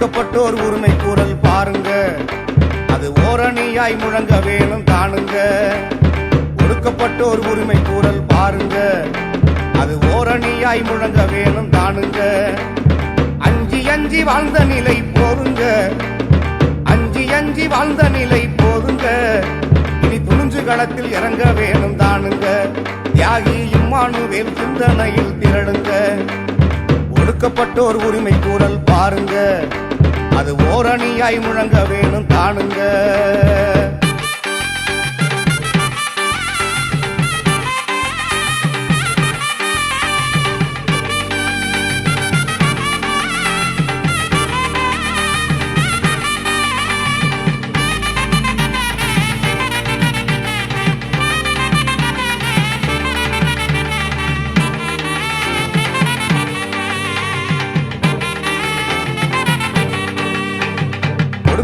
ஒடுக்கப்பட்டோர் உரிமை கூறல் பாருங்க. அது ஓரணியாய் முழங்க வேணும் காணுங்க. ஒடுக்கப்பட்டோர் உரிமை கூறல் பாருங்க. அது ஓரணியாய் முழங்க வேணும் காணுங்க. அஞ்சி அஞ்சி வாழ்ந்த நிலை போருங்க. அஞ்சி அஞ்சி வாழ்ந்த நிலை போதுங்க இனி துணிஞ்சு களத்தில் இறங்க வேணும் தானுங்க. தியாகி இம்மானுவேல் சிந்தனையில் திரளுங்க. ஒடுக்கப்பட்டோர் உரிமை கூறல் பாருங்க. அது ஓரணியாய் முழங்க வேணும் தானுங்க.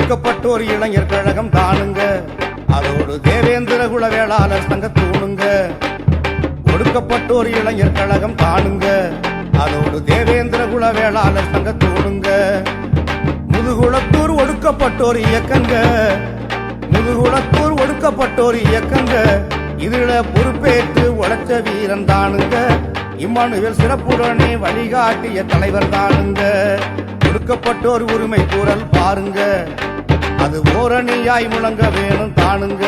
ஒடுக்கப்பட்டோர் இளைஞர் கழகம் தானுங்க அதோடு தேவேந்திர குல வேளாளர் சங்க தூணுங்க. ஒடுக்கப்பட்டோர் இளைஞர் கழகம் தானுங்க அதோடு தேவேந்திர குல வேளாளர் சங்க தூணுங்க. முதுகுளத்தூர் ஒடுக்கப்பட்டோர் இயக்கங்க. முதுகுளத்தூர் ஒடுக்கப்பட்டோர் இயக்கங்க. இதுல பொறுப்பேற்று உழைச்ச வீரன் தானுங்க. இம்மானுவேல் சிறப்புடனே வழிகாட்டிய தலைவர் தானுங்க. ஒடுக்கப்பட்டோர் உரிமை கூறல் பாருங்க. அது ஓரணியாய் முழங்க வேணும் தானுங்க.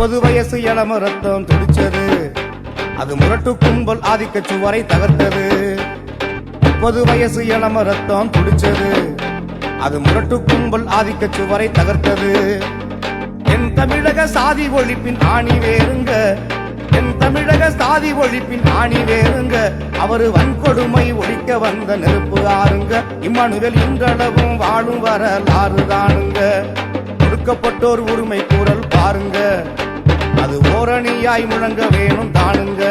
முப்பது வயசு இளம ரத்தம் துடிச்சது. அது முரட்டு கும்பல் ஆதிக்க சுவரை தகர்த்தது. முப்பது வயசு இளம ரத்தம் துடிச்சது. அது முரட்டு கும்பல் ஆதிக்க சுவரை தகர்த்தது. என் தமிழக சாதி ஒழிப்பின் ஆணி வேறுங்க. என் தமிழக சாதி ஒழிப்பின் ஆணி வேறுங்க. அவரு வன்கொடுமை ஒழிக்க வந்த நெருப்பு ஆறுங்க. இம்மனுவில் இன்றளவும் வாழும் வரலாறு தானுங்க. ஒடுக்கப்பட்டோர் உரிமை கூறல் பாருங்க. தோரணியாய் முழங்க வேணும் தானுங்க.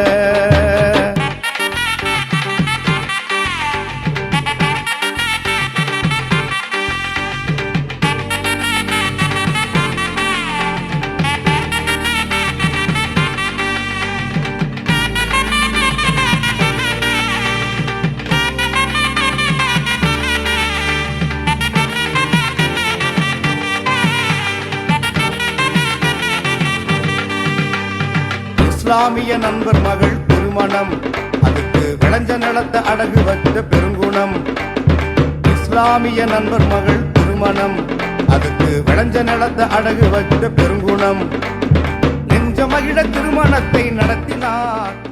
இஸ்லாமிய நண்பர் மகள் திருமணம். அதுக்கு விளைஞ்ச நிலத்த அடகு வச்ச பெருங்குணம். இஸ்லாமிய நண்பர் மகள் திருமணம். அதுக்கு விளைஞ்ச நிலத்த அடகு வச்ச பெருங்குணம். நெஞ்ச மகிழ திருமணத்தை நடத்தினார்.